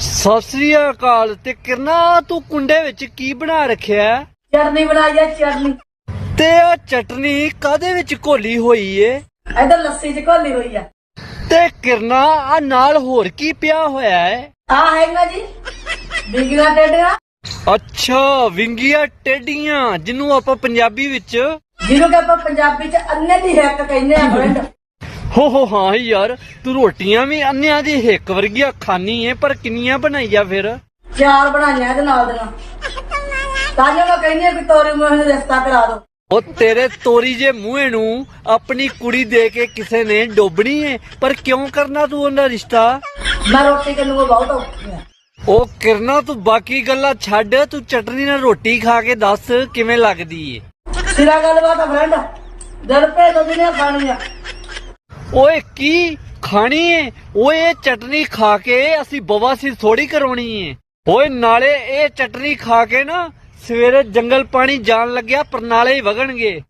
ਸਤਿ ਸ੍ਰੀ ਅਕਾਲ ਤੇ ਕਿਰਨਾ ਤੂੰ ਕੁੰਡੇ ਵਿੱਚ ਕੀ ਬਣਾ ਰੱਖਿਆ? ਹੈ? ਚਟਨੀ ਬਣਾਈ ਆ ਚਟਨੀ। ਤੇ ਉਹ ਚਟਨੀ ਕਾਦੇ ਵਿੱਚ ਘੋਲੀ ਹੋਈ ਏ? ਇਧਰ ਲੱਸੀ ਚ ਘੋਲੀ ਹੋਈ ਆ। ਤੇ ਕਿਰਨਾ ਆ ਨਾਲ ਹੋਰ ਕੀ ਪਿਆ ਹੋਇਆ ਹੈ ਆ ਹੈਗਾ ਜੀ ਬਿਗਲਾ ਟੇਡਿਆ ਅੱਛਾ ਵਿੰਗੀਆਂ ਟੇਡੀਆਂ ਜਿਹਨੂੰ ਆਪਾਂ ਪੰਜਾਬੀ ਵਿੱਚ ਜਿਹਨੂੰ ਕਿ ਆਪਾਂ ਪੰਜਾਬੀ ਚ ਅੰਨੇ ਦੀ ਹਿੱਕ ਕਹਿੰਦੇ ਆ ਫਰੈਂਡ ਹੋ ਹੋ ਹਾਂ ਯਾਰ ਤੂੰ ਰੋਟੀਆਂ ਵੀ ਅੰਨਿਆਂ ਦੀ ਹਿੱਕ ਵਰਗੀਆਂ ਖਾਨੀ ਏ ਪਰ ਕਿੰਨੀਆਂ ਬਣਾਈਆਂ ਫਿਰ? ਚਾਰ ਬਣਾਈਆਂ ਇਹਦੇ ਨਾਲ ਦੀਆਂ। ਤਾਂ ਜੋ ਮੈਂ ਕਹਿੰਦੀ ਆ ਕਿ ਤੋਰੀ ਮੋਹ ਨੂੰ ਰਿਸ਼ਤਾ ਕਰਾ ਦੋ। ਉਹ ਤੇਰੇ ਤੋਰੀ ਜੇ ਮੂੰਹੇ ਨੂੰ ਆਪਣੀ ਕੁੜੀ ਦੇ ਕੇ ਕਿਸੇ ਨੇ ਡੋਬਣੀ ਏ ਪਰ ਕਿਉਂ ਕਰਨਾ ਤੂੰ ਉਹਨਾਂ ਰਿਸ਼ਤਾ? ਮੈਂ ਰੋਟੀ ਕਰਨ ਨੂੰ ਬਹੁਤ ਔਖੀ ਆ। ਉਹ ਕਿਰਨਾ ਤੂੰ ਬਾਕੀ ਗੱਲਾਂ ਛੱਡ ਤੂੰ ਚਟਨੀ ਨਾਲ ਰੋਟੀ ਖਾ ਕੇ ਦੱਸ ਕਿਵੇਂ ਲੱਗਦੀ ਏ? ਸਿਰਾ ਗੱਲਬਾਤ ਆ ਫਰੈਂਡ ਦਿਲ ਭੇ ਦੋ ਦਿਨੇ ਖਾਣੀ ਆ ਓਏ ਕੀ ਖਾਣੀ ਏ? ਓਏ, ਇਹ ਚਟਨੀ ਖਾ ਕੇ ਅਸੀਂ ਬਵਾਸੀਰ ਥੋੜੀ ਕਰਾਉਣੀ ਏ। ਓਏ, ਨਾਲੇ ਇਹ ਚਟਨੀ ਖਾ ਕੇ ਨਾ ਸਵੇਰੇ ਜੰਗਲ ਪਾਣੀ ਜਾਣ ਲੱਗਿਆ ਪਰਨਾਲੇ ਹੀ ਵਗਣਗੇ।